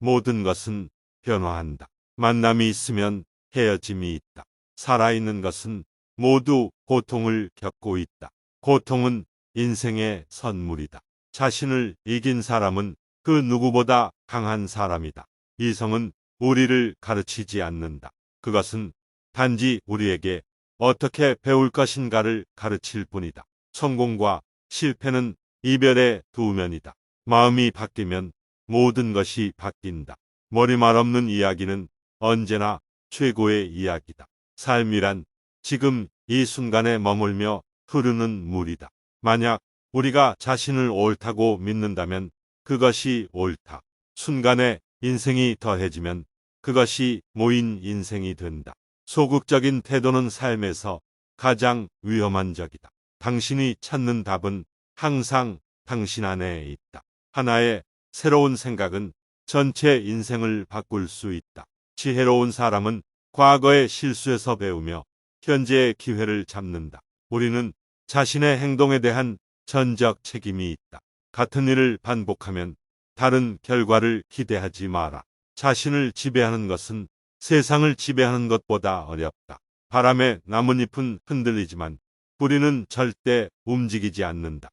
모든 것은 변화한다. 만남이 있으면 헤어짐이 있다. 살아있는 것은 모두 고통을 겪고 있다. 고통은 인생의 선물이다. 자신을 이긴 사람은 그 누구보다 강한 사람이다. 이성은 우리를 가르치지 않는다. 그것은 단지 우리에게 어떻게 배울 것인가를 가르칠 뿐이다. 성공과 실패는 이별의 두 면이다. 마음이 바뀌면 모든 것이 바뀐다. 머리말 없는 이야기는 언제나 최고의 이야기다. 삶이란 지금 이 순간에 머물며 흐르는 물이다. 만약 우리가 자신을 옳다고 믿는다면 그것이 옳다. 순간에 인생이 더해지면 그것이 모인 인생이 된다. 소극적인 태도는 삶에서 가장 위험한 적이다. 당신이 찾는 답은 항상 당신 안에 있다. 하나의 새로운 생각은 전체 인생을 바꿀 수 있다. 지혜로운 사람은 과거의 실수에서 배우며 현재의 기회를 잡는다. 우리는 자신의 행동에 대한 전적 책임이 있다. 같은 일을 반복하면 다른 결과를 기대하지 마라. 자신을 지배하는 것은 세상을 지배하는 것보다 어렵다. 바람에 나뭇잎은 흔들리지만 뿌리는 절대 움직이지 않는다.